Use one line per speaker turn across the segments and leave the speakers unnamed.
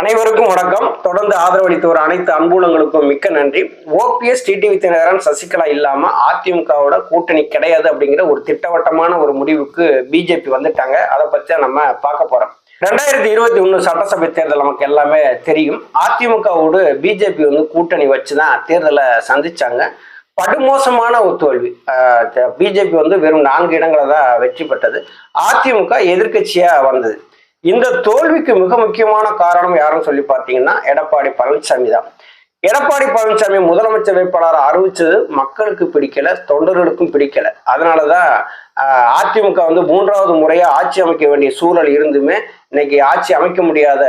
அனைவருக்கும் வணக்கம். தொடர்ந்து ஆதரவளித்து வர அனைத்து அன்புலங்களுக்கும் மிக்க நன்றி. ஓபிஎஸ் டிடிவி தினகரன் சசிகலா இல்லாம அதிமுகவோட கூட்டணி கிடையாது அப்படிங்கிற ஒரு திட்டவட்டமான ஒரு முடிவுக்கு பிஜேபி வந்துட்டாங்க. அதை பத்தி தான் நம்ம பார்க்க போறோம். ரெண்டாயிரத்தி இருபத்தி ஒண்ணு சட்டசபை தேர்தல் நமக்கு எல்லாமே தெரியும். அதிமுகவோடு பிஜேபி வந்து கூட்டணி வச்சுதான் தேர்தலை சந்திச்சாங்க. படுமோசமான ஒரு தோல்வி. பிஜேபி வந்து வெறும் நான்கு இடங்களை தான் வெற்றி பெற்றது. அதிமுக எதிர்க்கட்சியா வந்தது. இந்த தோல்விக்கு மிக முக்கியமான காரணம் யாருன்னு சொல்லி பார்த்தீங்கன்னா எடப்பாடி பழனிசாமி தான். எடப்பாடி பழனிசாமி முதலமைச்சர் வேட்பாளரை அறிவிச்சது மக்களுக்கு பிடிக்கல தொண்டர்களுக்கும் பிடிக்கல. அதனாலதான் ஆஹ், அதிமுக வந்து மூன்றாவது முறையா ஆட்சி அமைக்க வேண்டிய சூழல் இருந்துமே இன்னைக்கு ஆட்சி அமைக்க முடியாத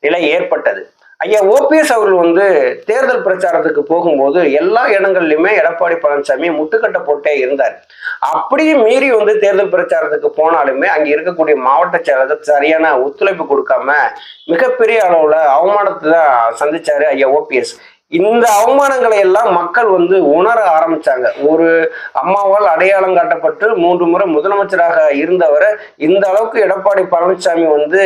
நிலை ஏற்பட்டது. ஐயா ஓபிஎஸ் அவர்கள் வந்து தேர்தல் பிரச்சாரத்துக்கு போகும்போது எல்லா இடங்கள்லையுமே எடப்பாடி பழனிசாமி முட்டுக்கட்டை போட்டே இருந்தார். அப்படியே மீறி வந்து தேர்தல் பிரச்சாரத்துக்கு போனாலுமே அங்கே இருக்கக்கூடிய மாவட்ட செயலர் சரியான ஒத்துழைப்பு கொடுக்காம மிகப்பெரிய அளவில் அவமானத்தை தான் சந்திச்சாரு ஐயா ஓபிஎஸ் இந்த அவமானங்களை எல்லாம் மக்கள் வந்து உணர ஆரம்பிச்சாங்க. ஒரு அம்மாவால் அடையாளம் காட்டப்பட்டு மூன்று முறை முதலமைச்சராக இருந்தவரை இந்த அளவுக்கு எடப்பாடி பழனிசாமி வந்து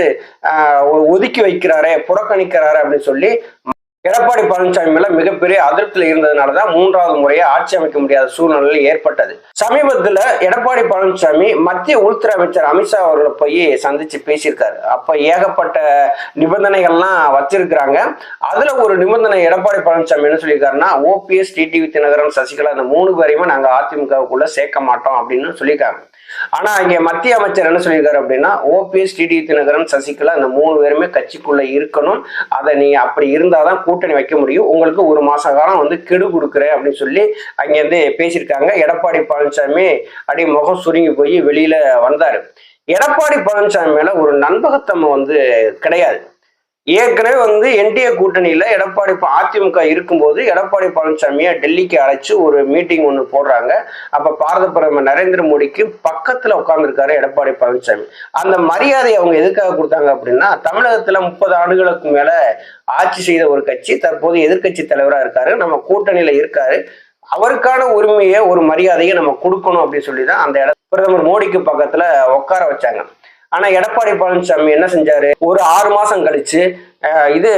ஆஹ், ஒதுக்கி வைக்கிறாரே புறக்கணிக்கிறாரு அப்படின்னு சொல்லி எடப்பாடி பழனிசாமி மேல மிகப்பெரிய அதிருப்தியில் இருந்ததுனாலதான் மூன்றாவது முறையை ஆட்சி அமைக்க முடியாத சூழ்நிலை ஏற்பட்டது. சமீபத்துல எடப்பாடி பழனிசாமி மத்திய உள்துறை அமைச்சர் அமித்ஷா அவர்களை போய் சந்திச்சு பேசியிருக்காரு. அப்ப ஏகப்பட்ட நிபந்தனைகள்லாம் வச்சிருக்கிறாங்க. அதுல ஒரு நிபந்தனை எடப்பாடி பழனிசாமி என்ன சொல்லியிருக்காருன்னா ஓபிஎஸ் டிடிவி தினகரன் சசிகலா அந்த மூணு பேரையுமே நாங்க அதிமுகவுக்குள்ள சேர்க்க மாட்டோம் அப்படின்னு சொல்லியிருக்காங்க. ஆனா இங்க மத்திய அமைச்சர் என்ன சொல்லியிருக்காரு அப்படின்னா ஓபிஎஸ் டிடி தினகரன் சசிகலா இந்த மூணு பேருமே கட்சிக்குள்ள இருக்கணும். அதை நீ அப்படி இருந்தாதான் கூட்டணி வைக்க முடியும். உங்களுக்கு ஒரு மாச காலம் வந்து கெடு கொடுக்குறேன் அப்படின்னு சொல்லி அங்கேருந்து பேசியிருக்காங்க. எடப்பாடி பழனிசாமி அப்படி முகம் சுருங்கி போய் வெளியில வந்தாரு. எடப்பாடி பழனிசாமி மேல ஒரு நண்பகத்தன்மை வந்து கிடையாது. ஏற்கனவே வந்து என்டிஏ கூட்டணியில எடப்பாடி அதிமுக இருக்கும்போது எடப்பாடி பழனிசாமியை டெல்லிக்கு அழைச்சி ஒரு மீட்டிங் ஒன்று போடுறாங்க. அப்போ பாரத பிரதமர் நரேந்திர மோடிக்கு பக்கத்தில் உட்கார்ந்துருக்காரு எடப்பாடி பழனிசாமி. அந்த மரியாதையை அவங்க எதுக்காக கொடுத்தாங்க அப்படின்னா தமிழகத்துல முப்பது ஆண்டுகளுக்கு மேல ஆட்சி செய்த ஒரு கட்சி தற்போது எதிர்க்கட்சி தலைவராக இருக்காரு நம்ம கூட்டணியில இருக்காரு. அவருக்கான உரிமையை ஒரு மரியாதையை நம்ம கொடுக்கணும் அப்படின்னு சொல்லி தான் அந்த இட பிரதமர் மோடிக்கு பக்கத்துல உட்கார வச்சாங்க. ஆனா எடப்பாடி பழனிசாமி என்ன செஞ்சாரு? ஒரு ஆறு மாசம் கழிச்சு இது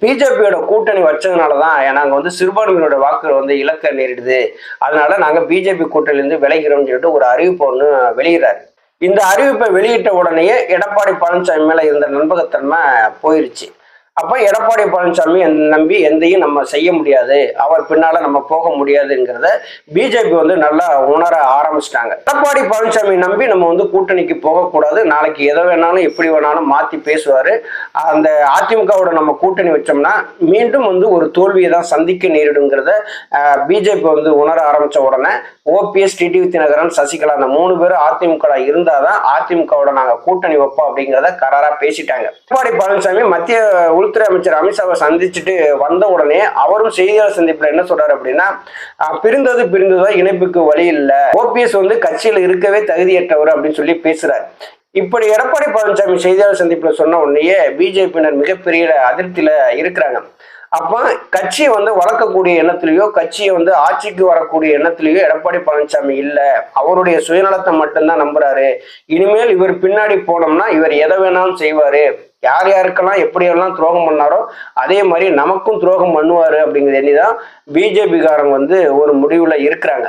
பிஜேபியோட கூட்டணி வச்சதுனாலதான் நாங்க வந்து சிறுபான்மையினோட வாக்குகள் வந்து இலக்க நேரிடுது. அதனால நாங்க பிஜேபி கூட்டணியிலிருந்து விலகிறோம்னு சொல்லிட்டு ஒரு அறிவிப்பு ஒன்று வெளியிடுறாரு. இந்த அறிவிப்பை வெளியிட்ட உடனேயே எடப்பாடி பழனிசாமி மேல இருந்த நண்பகத்தன்மை போயிருச்சு. அப்ப எடப்பாடி பழனிசாமி நம்பி எந்தையும் நம்ம செய்ய முடியாது. அவர் பின்னால நம்ம போக முடியாதுங்கிறத பிஜேபி வந்து நல்லா உணர ஆரம்பிச்சிட்டாங்க. எடப்பாடி பழனிசாமி நம்பி நம்ம வந்து கூட்டணிக்கு போகக்கூடாது. நாளைக்கு எதை வேணாலும் எப்படி வேணாலும் மாத்தி பேசுவாரு. அந்த அதிமுகவோட நம்ம கூட்டணி வச்சோம்னா மீண்டும் வந்து ஒரு தோல்வியை தான் சந்திக்க நேரிடுங்கிறத பிஜேபி வந்து உணர ஆரம்பிச்ச உடனே ஓபிஎஸ் டிடிவி தினகரன் சசிகலா அந்த மூணு பேரும் அதிமுக இருந்தாதான் அதிமுகவோட நாங்க கூட்டணி வைப்போம் அப்படிங்கிறத கராரா பேசிட்டாங்க. எடப்பாடி பழனிசாமி மத்திய உள்துறை அமைச்சர் அமித்ஷாவை சந்திச்சுட்டு வந்த உடனே அவரும் செய்தியாளர் சந்திப்புல என்ன சொல்றாரு அப்படின்னா பிரிந்தது பிரிந்ததா இணைப்புக்கு வழி இல்ல. ஓபிஎஸ் வந்து கட்சியில இருக்கவே தகுதியற்றவர் அப்படின்னு சொல்லி பேசுறாரு. இப்படி எடப்பாடி பழனிசாமி செய்தியாளர் சந்திப்புல சொன்ன உடனேயே பிஜேபியினர் மிகப்பெரிய அதிருப்தியில இருக்கிறாங்க. அப்ப கட்சியை வந்து வளர்க்கக்கூடிய எண்ணத்திலேயோ கட்சியை வந்து ஆட்சிக்கு வரக்கூடிய எண்ணத்திலேயோ எடப்பாடி பழனிசாமி இல்ல. அவருடைய சுயநலத்தை மட்டும்தான் நம்புறாரு. இனிமேல் இவர் பின்னாடி போனோம்னா இவர் எதை வேணாலும் செய்வாரு. யார் யாருக்கெல்லாம் எப்படியெல்லாம் துரோகம் பண்ணாரோ அதே மாதிரி நமக்கும் துரோகம் பண்ணுவாரு அப்படிங்கிறது எண்ணிதான் பிஜேபிக்காரங்க வந்து ஒரு முடிவுல இருக்கிறாங்க.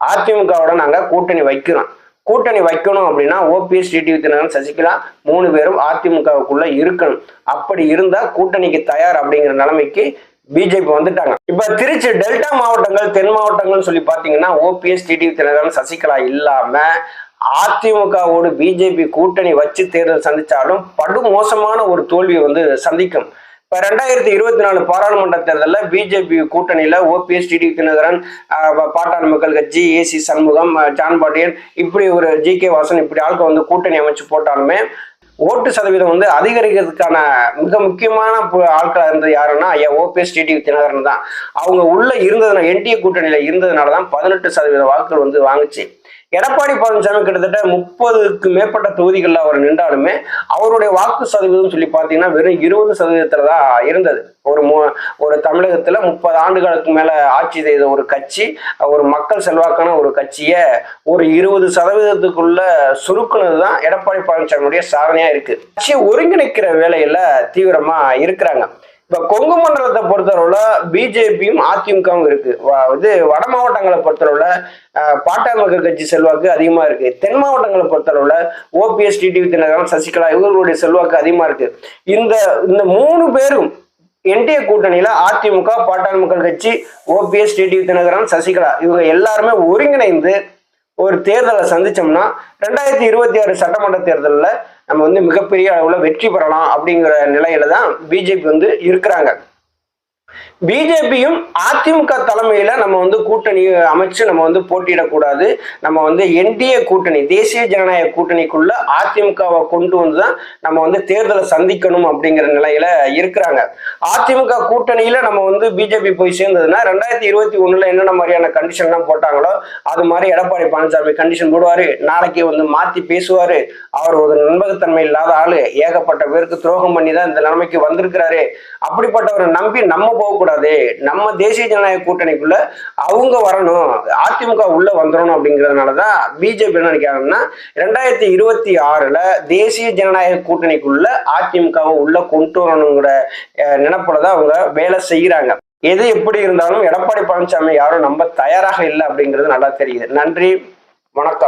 அதிமுகவோட நாங்க கூட்டணி வைக்கிறோம். கூட்டணி வைக்கணும் அப்படின்னா ஓபிஎஸ் டிடிவி தினகரன் சசிகலா மூணு பேரும் அதிமுகவுக்குள்ள இருக்கணும். அப்படி இருந்தா கூட்டணிக்கு தயார் அப்படிங்கிற நிலைமைக்கு பிஜேபி வந்துட்டாங்க. இப்ப திருச்சி டெல்டா மாவட்டங்கள் தென் மாவட்டங்கள்னு சொல்லி பாத்தீங்கன்னா ஓபிஎஸ் டிடிவி தினகரன் சசிகலா இல்லாம அதிமுகவோடு பிஜேபி கூட்டணி வச்சு தேர்தல் சந்திச்சாலும் படு மோசமான ஒரு தோல்வியை வந்து சந்திக்கும். இப்ப ரெண்டாயிரத்தி இருபத்தி நாலு பாராளுமன்ற தேர்தலில் பிஜேபி கூட்டணியில ஓபிஎஸ் டிடி தினகரன் பா- பாட்டாளி மக்கள் கட்சி ஏசி சண்முகம் ஜான் பாண்டியன் இப்படி ஒரு ஜி கே வாசன் இப்படி ஆளுக்கு வந்து கூட்டணி அமைச்சு போட்டாலுமே ஓட்டு சதவீதம் வந்து அதிகரிக்கிறதுக்கான மிக முக்கியமான ஆட்களாக இருந்தது யாருன்னா ஐயா ஓபிஎஸ் டிடி தினகரன் தான். அவங்க உள்ள இருந்ததுனால என்டிஏ கூட்டணியில இருந்ததுனால தான் பதினெட்டு சதவீத வாக்குகள் வந்து வாங்குச்சு. எடப்பாடி பழனிசாமி கிட்டத்தட்ட முப்பதுக்கு மேற்பட்ட தொகுதிகளில் அவர் நின்றாலுமே அவருடைய வாக்கு சதவீதம் சொல்லி பார்த்தீங்கன்னா வெறும் இருபது சதவீதத்தில் தான் இருந்தது. ஒரு மு ஒரு தமிழகத்தில் முப்பது ஆண்டுகளுக்கு மேலே ஆட்சி செய்த ஒரு கட்சி ஒரு மக்கள் செல்வாக்கான ஒரு கட்சியை ஒரு இருபது சதவீதத்துக்குள்ள சுருக்குனது தான் எடப்பாடி பழனிசாமியுடைய சாதனையா இருக்கு. கட்சியை ஒருங்கிணைக்கிற வேலையில தீவிரமா இருக்கிறாங்க. இப்ப கொங்கு மண்டலத்தை பொறுத்தளவுல பிஜேபியும் அதிமுகவும் இருக்கு. இது வட மாவட்டங்களை பொறுத்தளவுல அஹ், மக்கள் கட்சி செல்வாக்கு அதிகமா இருக்கு. தென் மாவட்டங்களை பொறுத்தளவுல ஓபிஎஸ் டிடிவி தினகரன் சசிகலா இவர்களுடைய செல்வாக்கு அதிகமா இருக்கு. இந்த இந்த மூணு பேரும் என்டிஏ கூட்டணியில அதிமுக பாட்டாளி மக்கள் கட்சி ஓபிஎஸ் டிடிவி தினகரன் சசிகலா இவங்க எல்லாருமே ஒருங்கிணைந்து ஒரு தேர்தலை சந்திச்சோம்னா ரெண்டாயிரத்தி இருபத்தி ஆறு சட்டமன்ற தேர்தலில் நம்ம வந்து மிகப்பெரிய அளவில் வெற்றி பெறலாம் அப்படிங்கிற நிலையில தான் பிஜேபி வந்து இருக்கிறாங்க. பிஜேபியும் அதிமுக தலைமையில நம்ம வந்து கூட்டணி அமைச்சு நம்ம வந்து போட்டியிடக்கூடாது நம்ம வந்து என்டிஏ கூட்டணி தேசிய ஜனநாயக கூட்டணிக்குள்ள அதிமுகவை கொண்டு வந்துதான் நம்ம வந்து தேர்தலை சந்திக்கணும் அப்படிங்கிற நிலையில இருக்கிறாங்க. அதிமுக கூட்டணியில நம்ம வந்து பிஜேபி போய் சேர்ந்ததுன்னா ரெண்டாயிரத்தி இருபத்தி ஒண்ணுல என்னென்ன மாதிரியான கண்டிஷன்லாம் போட்டாங்களோ அது மாதிரி எடப்பாடி பழனிசாமி கண்டிஷன் போடுவாரு. நாளைக்கு வந்து மாத்தி பேசுவாரு. அவர் ஒரு நண்பகத்தன்மை இல்லாத ஆளு. ஏகப்பட்ட பேருக்கு துரோகம் பண்ணி தான் இந்த நிலைமைக்கு வந்திருக்கிறாரு. அப்படிப்பட்டவரை நம்பி நம்ம போகக்கூடாது. நம்ம தேசிய ஜனநாயக கூட்டணிக்குள்ள அவங்க வரணும் அதிமுக உள்ள வந்துடணும் அப்படிங்கிறதுனால தான் பிஜேபி என்ன நினைக்கிறாங்கன்னா ரெண்டாயிரத்தி இருபத்தி ஆறுல தேசிய ஜனநாயக கூட்டணிக்குள்ள அதிமுகவை உள்ள கொண்டு வரணுங்கிற நினைப்புல தான் அவங்க வேலை செய்கிறாங்க எது எப்படி இருந்தாலும் எடப்பாடி பழனிசாமி யாரும் நம்ம தயாராக இல்லை அப்படிங்கிறது நல்லா தெரியுது. நன்றி வணக்கம்.